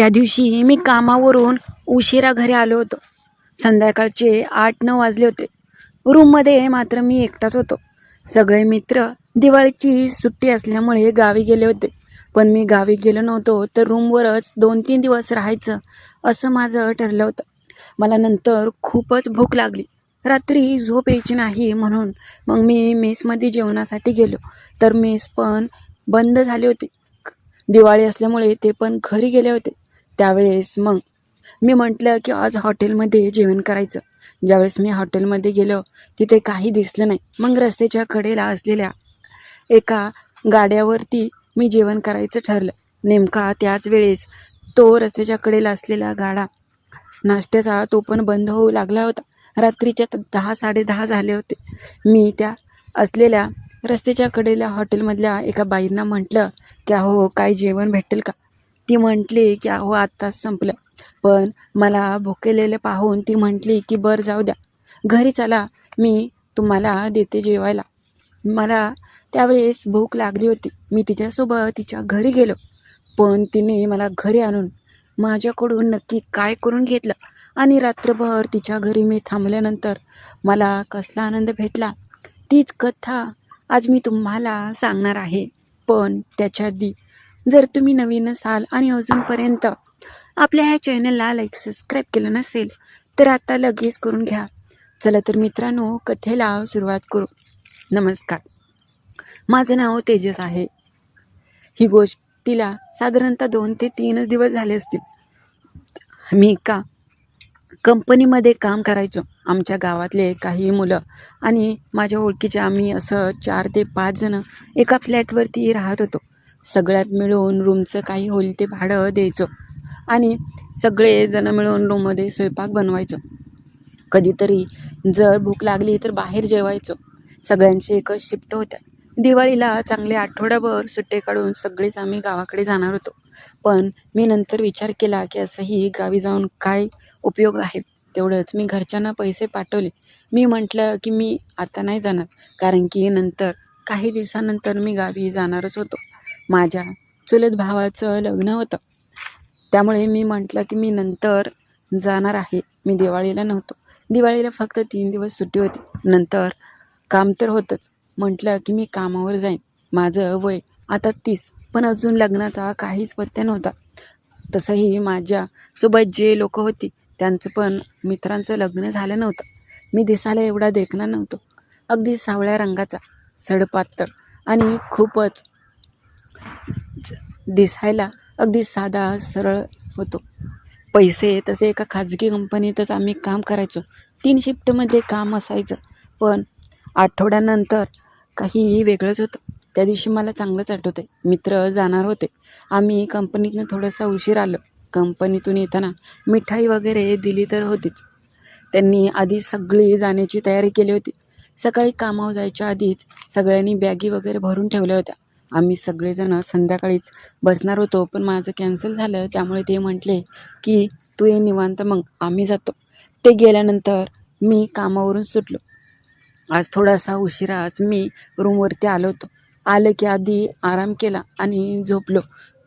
त्या दिवशी मी कामावरून उशिरा घरी आलो होतो. संध्याकाळचे आठ नऊ वाजले होते. रूममध्ये मात्र मी एकटाच होतो. सगळे मित्र दिवाळीची सुट्टी असल्यामुळे गावी गेले होते. पण मी गावी गेलो नव्हतो तर रूमवरच दोन तीन दिवस राहायचं असं माझं ठरलं होतं. मला नंतर खूपच भूक लागली. रात्री झोप यायची नाही म्हणून मग मी मेसमध्ये जेवणासाठी गेलो. तर मेस पण बंद झाली होती. दिवाळी असल्यामुळे ते पण घरी गेले होते. त्यावेळेस मग मी म्हटलं की आज हॉटेलमध्ये जेवण करायचं. ज्यावेळेस मी हॉटेलमध्ये गेलो तिथे काही दिसलं नाही. मग रस्त्याच्या कडेला असलेल्या एका गाड्यावरती मी जेवण करायचं ठरलं. नेमका त्याच वेळेस तो रस्त्याच्या कडेला असलेला गाडा नाश्त्याचा तो पण बंद होऊ लागला होता. रात्रीच्या दहा साडेदहा झाले होते. मी त्या असलेल्या रस्त्याच्या कडेला हॉटेलमधल्या एका बाईंना म्हटलं की हो काय जेवण भेटेल का? ती म्हटली की अहो आत्ताच संपलं. पण मला भुकेलेलं पाहून ती म्हटली की बरं जाऊ द्या. घरी चला. मी तुम्हाला देते जेवायला. मला त्यावेळेस भूक लागली होती. मी तिच्यासोबत तिच्या घरी गेलो. पण तिने मला घरी आणून माझ्याकडून नक्की काय करून घेतलं? आणि रात्रभर तिच्या घरी मी थांबल्यानंतर मला कसला आनंद भेटला? तीच कथा आज मी तुम्हाला सांगणार आहे. पण त्याच्या आधी जर तुम्ही नवीन असाल आणि अजूनपर्यंत आपल्या ह्या चॅनलला लाईक सबस्क्राईब केलं नसेल तर आता लगेच करून घ्या. चला तर मित्रांनो कथेला सुरुवात करू. नमस्कार. माझं नाव तेजस आहे. ही गोष्टीला साधारणतः दोन ते तीनच दिवस झाले असतील. मी का कंपनीमध्ये काम करायचो. आमच्या गावातले काही मुलं आणि माझ्या ओळखीचे आम्ही असं चार ते पाच जणं एका फ्लॅटवरती राहत होतो. सगळ्यात मिळून रूमचं काही होईल ते भाडं द्यायचो. आणि सगळे जणं मिळून रूममध्ये स्वयंपाक बनवायचो. कधीतरी जर भूक लागली तर बाहेर जेवायचो. सगळ्यांची एकच शिफ्ट होत्या. दिवाळीला चांगले आठवडाभर सुट्टे काढून सगळेच आम्ही गावाकडे जाणार होतो. पण मी नंतर विचार केला की असंही गावी जाऊन काय उपयोग आहे? तेवढंच मी घरच्यांना पैसे पाठवले. मी म्हटलं की मी आता नाही जाणार कारण की नंतर काही दिवसानंतर मी गावी जाणारच होतो. माझ्या चुलत भावाचं लग्न होतं. त्यामुळे मी म्हटलं की मी नंतर जाणार आहे. मी दिवाळीला नव्हतो. दिवाळीला फक्त तीन दिवस सुट्टी होती. नंतर काम तर होतंच. म्हटलं की मी कामावर जाईन. माझं वय आता तीस. पण अजून लग्नाचा काहीच पत्त्या नव्हता. तसंही माझ्यासोबत जे लोक होती त्यांचं पण मित्रांचं लग्न झालं नव्हतं. मी दिसायला एवढा देखणार नव्हतो. अगदी सावळ्या रंगाचा सडपातळ आणि खूपच दिसायला अगदी साधा सरळ होतो. पैसे तसे एका खाजगी कंपनीतच आम्ही काम करायचो. तीन शिफ्टमध्ये काम असायचं. पण आठवड्यानंतर काहीही वेगळंच होतं. त्या दिवशी मला चांगलंच आठवते आहे मित्र जाणार होते. आम्ही कंपनीतनं थोडंसं उशीर आलो. कंपनीतून येताना मिठाई वगैरे दिली तर होतीच. त्यांनी आधी सगळी जाण्याची तयारी केली होती. सकाळी कामावर जायच्या आधीच सगळ्यांनी बॅगी वगैरे भरून ठेवल्या होत्या. आम्ही सगळेजणं संध्याकाळीच बसणार होतो पण माझं कॅन्सल झालं. त्यामुळे ते म्हटले की तू ये निवांत मग आम्ही जातो. ते गेल्यानंतर मी कामावरून सुटलो. आज थोडासा उशिराच मी रूमवरती आलो होतो. आलं की आधी आराम केला आणि झोपलो.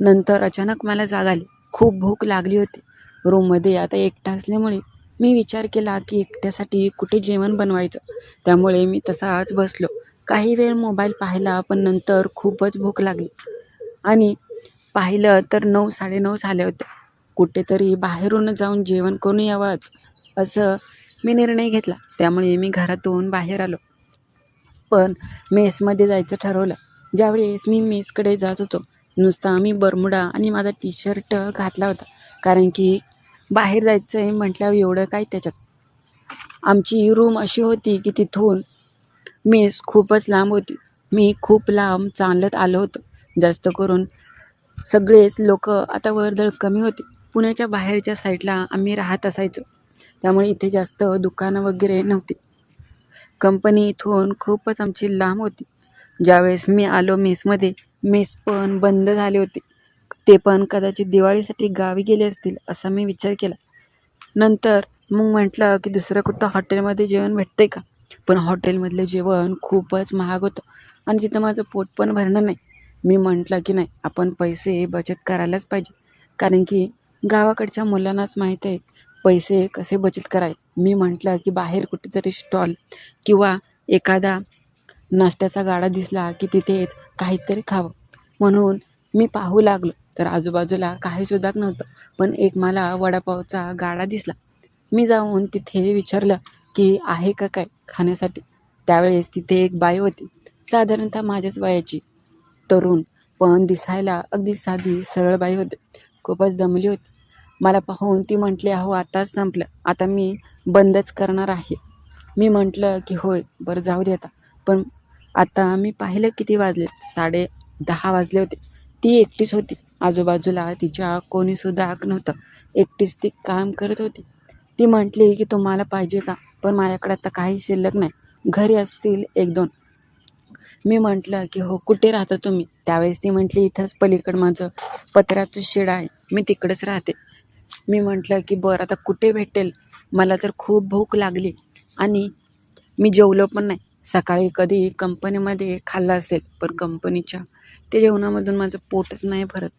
नंतर अचानक मला जाग आली. खूप भूक लागली होती. रूममध्ये आता एकटा असल्यामुळे मी विचार केला की एकट्यासाठी कुठे जेवण बनवायचं. त्यामुळे मी तसाच बसलो. काही वेळ मोबाईल पाहिला पण नंतर खूपच भूक लागली. आणि पाहिलं तर नऊ साडेनऊ झाले होते. कुठेतरी बाहेरून जाऊन जेवण करून यावंच असं मी निर्णय घेतला. त्यामुळे मी घरातून बाहेर आलो. पण मेसमध्ये जायचं ठरवलं. ज्यावेळेस मी मेसकडे जात होतो नुसता मी बरमुडा आणि माझा टी शर्ट घातला होता. कारण की बाहेर जायचं आहे म्हटल्यावर एवढं काय त्याच्यात? आमची रूम अशी होती की तिथून मेस खूपच लांब होती. मी खूप लांब चालत आलो होतो. जास्त करून सगळेच लोक आता वर्दळ कमी होती. पुण्याच्या बाहेरच्या साईडला आम्ही राहत असायचो. त्यामुळे इथे जास्त दुकानं वगैरे नव्हती. कंपनी इथून खूपच आमची लांब होती. ज्यावेळेस मी आलो मेसमध्ये मेस पण बंद झाले होते. ते पण कदाचित दिवाळीसाठी गावी गेले असतील असा मी विचार केला. नंतर मग म्हटलं की दुसरं कुठं हॉटेलमध्ये जेवण भेटते का? पण हॉटेलमधलं जेवण खूपच महाग होतं. आणि तिथं माझं पोट पण भरणार नाही मी म्हटलं की नाही आपण पैसे बचत करायलाच पाहिजे. कारण की गावाकडच्या मुलांनाच माहीत आहे पैसे कसे बचत करायचे मी म्हटलं की बाहेर कुठेतरी स्टॉल किंवा एखादा नाश्त्याचा गाडा दिसला की तिथेच काहीतरी खावं. म्हणून मी पाहू लागलो. तर आजूबाजूला काहीसुद्धा नव्हतं पण एक मला वडापावचा गाडा दिसला. मी जाऊन तिथे विचारलं की आहे का काय? खाण्यासाठी. त्यावेळेस तिथे एक बाई होती. साधारणतः माझ्याच वयाची. तरुण पण दिसायला अगदी साधी सरळ बाई होती. खूपच दमली होती. मला पाहून ती म्हटली अहो आताच संपलं. आता मी बंदच करणार आहे. मी म्हटलं की होय बरं जाऊ दे आता. पण आता मी पाहिलं किती वाजले. साडे दहा वाजले होते. ती एकटीच होती. आजूबाजूला तिच्या कोणीसुद्धा नव्हतं. एकटीच ती काम करत होती. ती म्हटली की तुम्हाला पाहिजे का? पण माझ्याकडे आता काही शिल्लक नाही. घरी असतील एक दोन. मी म्हटलं की हो कुठे राहता तुम्ही? त्यावेळेस ती म्हटली इथंच पलीकडं माझं पत्र्याचं शेड आहे. मी तिकडंच राहते. मी म्हटलं की बरं आता कुठे भेटेल? मला तर खूप भूक लागली. आणि मी जेवलो पण नाही. सकाळी कधी कंपनीमध्ये खाल्लं असेल पण कंपनीच्या ते जेवणामधून माझं पोटच नाही भरत.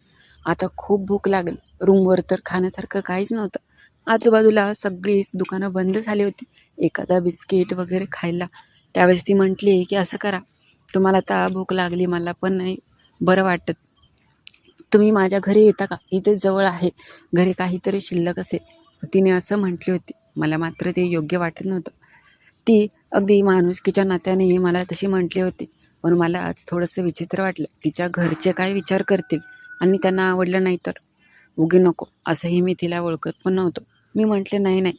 आता खूप भूक लागली. रूमवर तर खाण्यासारखं काहीच नव्हतं. आजूबाजूला सगळीच दुकानं बंद झाली होती. एखादा बिस्किट वगैरे खायला. त्यावेळेस ती म्हटली की असं करा. तुम्हाला आता भूक लागली मला पण नाही. बरं वाटत. तुम्ही माझ्या घरी येता का? इथे जवळ आहे. घरी काहीतरी शिल्लक असेल. तिने असं म्हटली होती. मला मात्र ते योग्य वाटत नव्हतं. ती अगदी माणुसकीच्या नात्याने मला तशी म्हटली होती. पण मला आज थोडंसं विचित्र वाटलं. तिच्या घरचे काय विचार करतील? आणि त्यांना आवडलं नाही तर? उगी नको. असंही मी तिला ओळखत पण नव्हतो. मी म्हटले नाही नाही.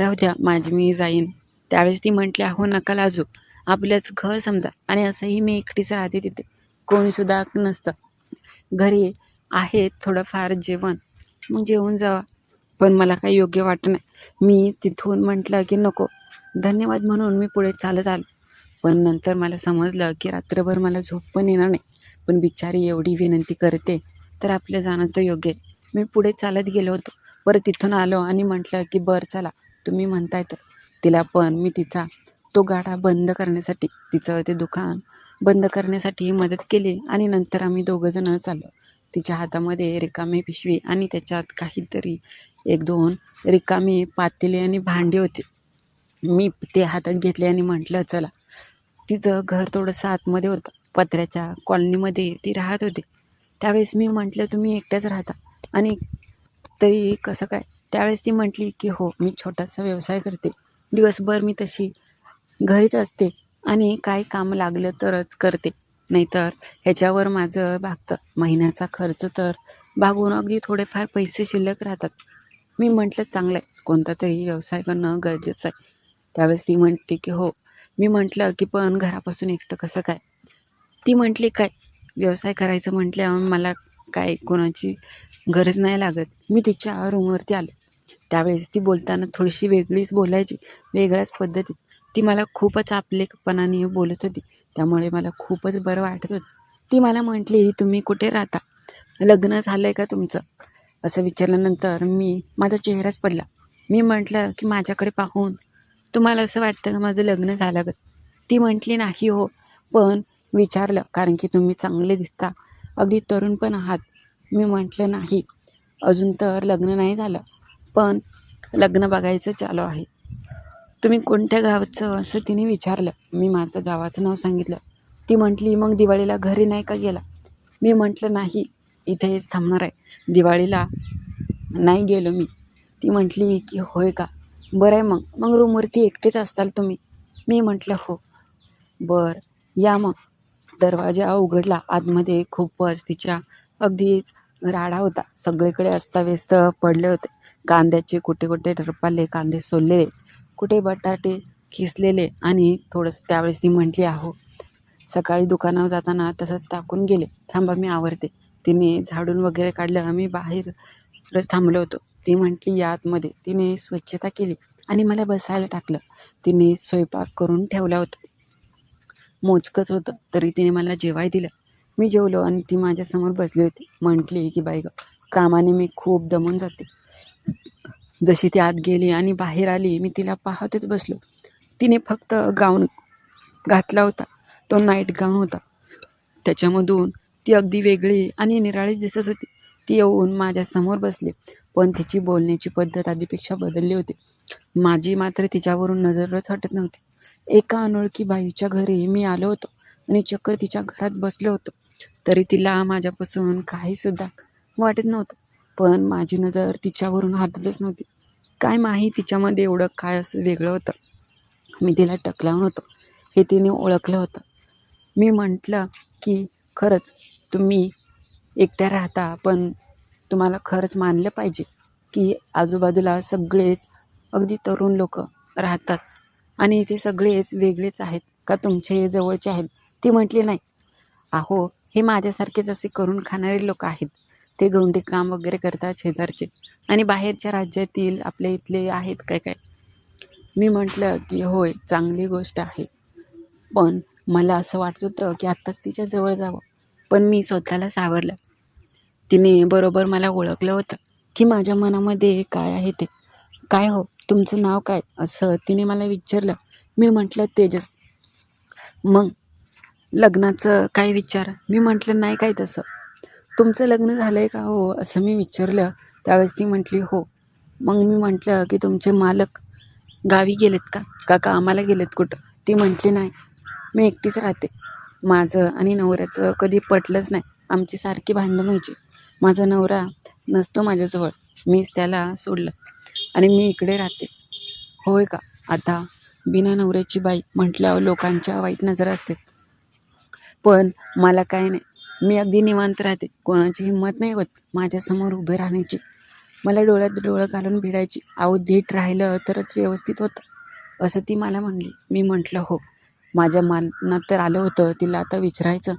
राहू द्या माझी मी जाईन. त्यावेळेस ती म्हटली अहो नका लाजू. आपलंच घर समजा. आणि असंही मी एकटीच राहते तिथे. कोणीसुद्धा नसतं. घरी आहे थोडंफार जेवण. मग जेवून जावा. पण मला काही योग्य वाटत नाही. मी तिथून म्हटलं की नको. धन्यवाद म्हणून मी पुढे चालत आलो. पण नंतर मला समजलं की रात्रभर मला झोप पण येणार नाही. पण बिचारी एवढी विनंती करते तर आपलं जाणं तर योग्य आहे. मी पुढे चालत गेलो होतो. परत तिथून आलो आणि म्हटलं की बरं चला. तुम्ही म्हणताय तर. तिला पण मी तिचा तो गाडा बंद करण्यासाठी तिचं ते दुकान बंद करण्यासाठी मदत केली आणि नंतर आम्ही दोघंजणं चाललो. तिच्या हातामध्ये रिकामी पिशवी आणि त्याच्यात काहीतरी एक दोन रिकामी पातेले आणि भांडी होते. मी ते हातात घेतले आणि म्हटलं चला. तिचं घर थोडंसं आतमध्ये होतं. पत्र्याच्या कॉलनीमध्ये ती राहत होती. त्यावेळेस मी म्हटलं तुम्ही एकट्याच राहता आणि तरी कसं काय? त्यावेळेस ती म्हटली की हो मी छोटासा व्यवसाय करते. दिवसभर मी तशी घरीच असते आणि काय काम लागलं तरच करते. नाहीतर ह्याच्यावर माझं भागतं. महिन्याचा खर्च तर भागून अगदी थोडेफार पैसे शिल्लक राहतात. मी म्हटलं चांगलं आहे कोणता तरी व्यवसाय करणं गरजेचं आहे. त्यावेळेस ती म्हणते की हो. मी म्हटलं की पण घरापासून एकटं कसं काय? ती म्हटली काय? व्यवसाय करायचं म्हटल्यावर मला काय कोणाची गरज नाही लागत. मी तिच्या रूमवरती आलो. त्यावेळेस ती बोलताना थोडीशी वेगळीच बोलायची वेगळ्याच पद्धतीत. ती मला खूपच आपलेपणाने बोलत होती. त्यामुळे मला खूपच बरं वाटत होतं. ती मला म्हटली तुम्ही कुठे राहता? लग्न झालं आहे का तुमचं? असं विचारल्यानंतर मी माझा चेहराच पडला. मी म्हटलं की माझ्याकडे पाहून तुम्हाला असं वाटतं का माझं लग्न झालं का? ती म्हटली नाही हो पण विचारलं कारण की तुम्ही चांगले दिसता. अगदी तरुण पण आहात. मी म्हटलं नाही. अजून तर लग्न नाही झालं पण लग्न बघायचं चालू आहे. तुम्ही कोणत्या गावाचं? असं तिने विचारलं. मी माझं गावाचं नाव सांगितलं. ती म्हटली मग दिवाळीला घरी नाही का गेला? मी म्हटलं नाही इथेच थांबणार आहे. दिवाळीला नाही गेलो मी. ती म्हटली की होय का? बरं आहे मग. मग रूमवरती एकटेच असताल तुम्ही. मी म्हटलं हो. बरं. या मग. दरवाजा उघडला. आतमध्ये खूपच तिच्या अगदीच राडा होता. सगळीकडे अस्ताव्यस्त पडले होते. कांद्याचे कुठे कुठे टरपाले कांदे सोललेले कुठे बटाटे खिसलेले आणि थोडंसं त्यावेळेस ती म्हटली आहो सकाळी दुकानावर जाताना तसंच टाकून गेले. थांबा मी आवरते. तिने झाडून वगैरे काढलं. आम्ही बाहेरच थांबलो होतो. ती म्हटली या आतमध्ये तिने स्वच्छता केली आणि मला बसायला टाकलं. तिने स्वयंपाक करून ठेवला होता. मोजकंच होतं. तरी तिने मला जेवाय दिलं. मी जेवलो आणि ती माझ्यासमोर बसली होती. म्हटली की बाई गं कामाने मी खूप दमून जाते. जशी ती आत गेली आणि बाहेर आली मी तिला पाहतच बसलो. तिने फक्त गाऊन घातला होता. तो नाईट गाऊन होता. त्याच्यामधून ती अगदी वेगळी आणि निराळीच दिसत होती. ती येऊन माझ्यासमोर बसली पण तिची बोलण्याची पद्धत आधीपेक्षा बदलली होती. माझी मात्र तिच्यावरून नजरच हटत नव्हती. एका अनोळखी बाईच्या घरी मी आलो होतो आणि चक्कर तिच्या घरात बसलो होतो. तरी तिला माझ्यापासून काहीसुद्धा वाटत नव्हतं. पण माझी नजर तिच्यावरून हटतच नव्हती. काय माही तिच्यामध्ये एवढं काय असं वेगळं होतं? मी तिला टकलावून होतो. हे तिने ओळखलं होतं. मी म्हटलं की खरंच तुम्ही एकट्या राहता पण तुम्हाला खरंच मानलं पाहिजे की आजूबाजूला सगळेच अगदी तरुण लोक राहतात. आणि ते सगळेच वेगळेच आहेत का? तुमचे जवळचे आहेत? ती म्हटली नाही. अहो हे माझ्यासारखेच असे करून खाणारे लोक आहेत. ते गोंडी काम वगैरे करतात शेजारचे. आणि बाहेरच्या राज्यातील आपल्या इथले आहेत काय काय? मी म्हटलं की होय चांगली गोष्ट आहे. पण मला असं वाटत होतं की आत्ताच तिच्या जवळ जावं. पण मी स्वतःला सावरलं. तिने बरोबर मला ओळखलं होतं की माझ्या मनामध्ये काय आहे ते. काय हो तुमचं नाव काय? असं तिने मला विचारलं. मी म्हटलं तेजस. मग लग्नाचं काय विचार. मी म्हटलं नाही काय तसं. तुमचं लग्न झालं आहे का? हो. असं मी विचारलं. त्यावेळेस ती म्हटली हो. मग मी म्हटलं की तुमचे मालक गावी गेलेत का? का कामाला गेलेत कुठं? ती म्हटली नाही. मी एकटीच राहते. माझं आणि नवऱ्याचं कधी पटलंच नाही. आमची सारखी भांडणं व्हायची. माझा नवरा नसतो माझ्याजवळ. मीच त्याला सोडलं आणि मी इकडे राहते. होय का? आता बिना नवऱ्याची बाई म्हटल्यावर लोकांच्या वाईट नजर असते. पण मला काय नाही. मी अगदी निवांत राहते. कोणाची हिंमत नाही होत माझ्यासमोर उभे राहण्याची. मला डोळ्यात डोळं घालून भिडायची अहो धीट राहिलं तरच व्यवस्थित होतं. असं ती मला म्हणली. मी म्हटलं हो माझ्या मनात तर आलं होतं. तिला आता विचारायचं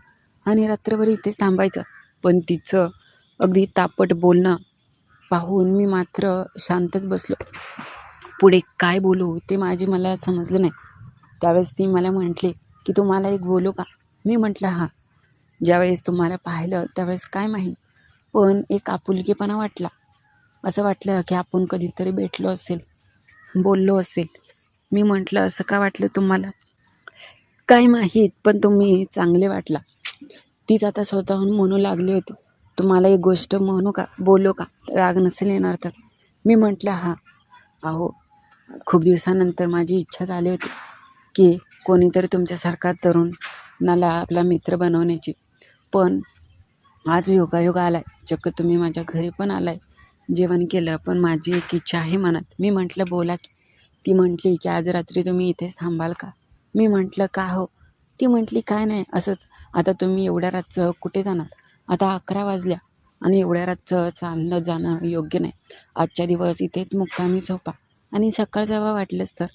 आणि रात्रभर इथेच थांबायचं. पण तिचं अगदी तापट बोलणं पाहून मी मात्र शांतच बसलो. पुढे काय बोलू ते माझे मला समजलं नाही. त्यावेळेस ती मला म्हटली की तू मला एक बोलू का? मी म्हटलं हां ज्यावेळेस तुम्हाला पाहिलं त्यावेळेस काय माहीत पण एक आपुलकीपणा वाटला. असं वाटलं की आपण कधीतरी भेटलो असेल बोललो असेल. मी म्हटलं असं का वाटलं तुम्हाला? काय माहीत पण तुम्ही चांगले वाटला. तीच आता स्वतःहून म्हणू लागली होती. तुम्हाला एक गोष्ट म्हणू का बोलू का? राग नसेल येणार तर. मी म्हटलं हां. अहो खूप दिवसानंतर माझी इच्छा झाली होती की कोणीतरी तुमच्यासारखा तरुण तरुणाला आपला मित्र बनवण्याची. पण आज योगायोग आला आहे चक्क तुम्ही माझ्या घरी पण आलाय. जेवण केलं पण माझी एक इच्छा आहे मनात. मी म्हटलं बोला की. ती म्हटली की आज रात्री तुम्ही इथेच थांबाल का? मी म्हटलं का हो? ती म्हटली काय नाही. असंच. आता तुम्ही एवढ्या रातचं कुठे जाणार? आता अकरा वाजल्या आणि एवढ्या रातचं चालणं जाणं योग्य नाही. आजच्या दिवस इथेच मुक्कामी झोपा. आणि सकाळ जेव्हा वाटलंच तर.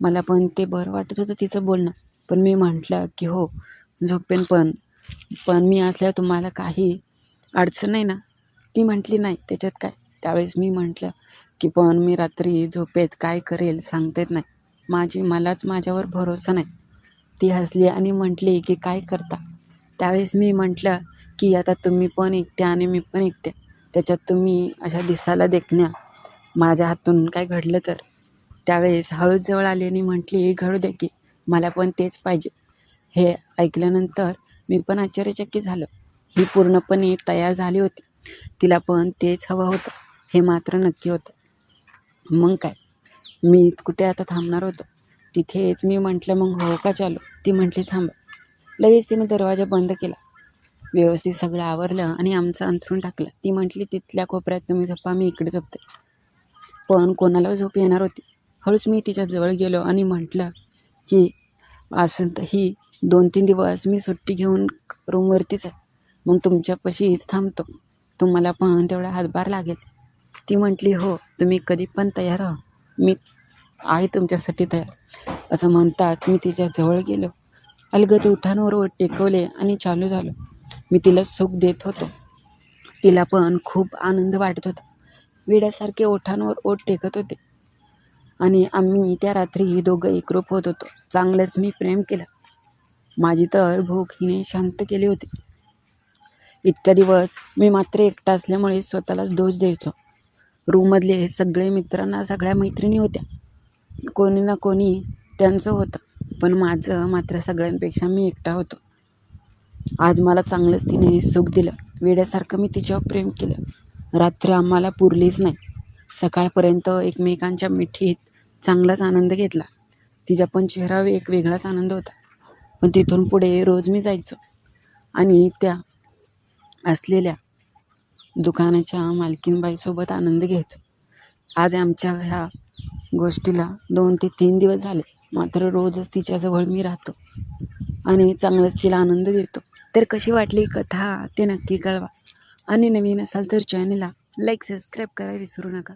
मला पण ते बरं वाटत होतं तिचं बोलणं. पण मी म्हटलं की हो झोपेन पण. पण मी असल्यावर तुम्हाला काही अडचण नाही ना? ती म्हटली नाही. त्याच्यात काय? त्यावेळेस मी म्हटलं की पण मी रात्री झोपेत काय करेल सांगता येत नाही. माझी मलाच माझ्यावर भरोसा नाही. ती हसली आणि म्हटली की काय करता? त्यावेळेस मी म्हटलं की आता तुम्ही पण एकट्या आणि मी पण एकट्या. त्याच्यात तुम्ही अशा दिसायला देखण्या. माझ्या हातून काय घडलं तर? त्यावेळेस हळूच जवळ आली आणि म्हटली घडू दे की. मला पण तेच पाहिजे. हे ऐकल्यानंतर मी पण आश्चर्यचकित झालं. ही पूर्णपणे तयार झाली होती. तिला पण तेच हवं होतं. हे मात्र नक्की होतं. मग काय? मी कुठे आता थांबणार होतो? तिथेच मी म्हटलं मग हो का चालू? ती म्हटली थांबा. लगेच तिने दरवाजा बंद केला. व्यवस्थित सगळं आवरलं आणि आमचं अंथरून टाकलं. ती म्हटली तिथल्या कोपऱ्यात तुम्ही झोपा मी इकडे झोपते. पण कोणाला झोप येणार होती. हळूच मी तिच्या जवळ गेलो आणि म्हटलं की असं तर ही दोन तीन दिवस मी सुट्टी घेऊन रूमवरतीच आहे. मग तुमच्यापाशीच थांबतो. तुम्हाला पण तेवढा हातभार लागेल. ती म्हटली हो तुम्ही कधी पण तयार आहो मी आहे तुमच्यासाठी तयार. असं म्हणताच मी तिच्या जवळ गेलो. अलगद उठांवर ओठ टेकवले आणि चालू झालो. मी तिला सुख देत होतो. तिला पण खूप आनंद वाटत होता. विड्यासारखे ओठांवर ओठ टेकत होते. आणि आम्ही त्या रात्रीही दोघं एकरूप होत होतो. चांगलंच मी प्रेम केलं. माझी तर भूक हिने शांत केली होती. इतक्या दिवस मी मात्र एकटा असल्यामुळे स्वतःलाच दोष द्यायचो. रूममधले सगळे मित्रांना सगळ्या मैत्रिणी होत्या. कोणी ना कोणी त्यांचं होतं. पण माझं मात्र सगळ्यांपेक्षा मी एकटा होतो. आज मला चांगलंच तिने सुख दिलं. वेड्यासारखं मी तिच्यावर प्रेम केलं. रात्र आम्हाला पुरलीच नाही. सकाळपर्यंत एकमेकांच्या मिठीत चांगलाच आनंद घेतला. तिचा पण चेहरा एक वेगळाच आनंद होता. पण तिथून पुढे रोज मी जायचो. आणि त्या असलेल्या दुकानाच्या मालकीनबाईसोबत आनंद घ्यायचो. आज आमच्या ह्या गोष्टीला दोन ते तीन दिवस झाले. मात्र रोजच तिच्याजवळ मी राहतो. आणि चांगलंच तिला आनंद देतो. तर कशी वाटली कथा? ते नक्की कळवा. आणि नवीन असाल तर चॅनलला लाईक सबस्क्राईब करायला विसरू नका.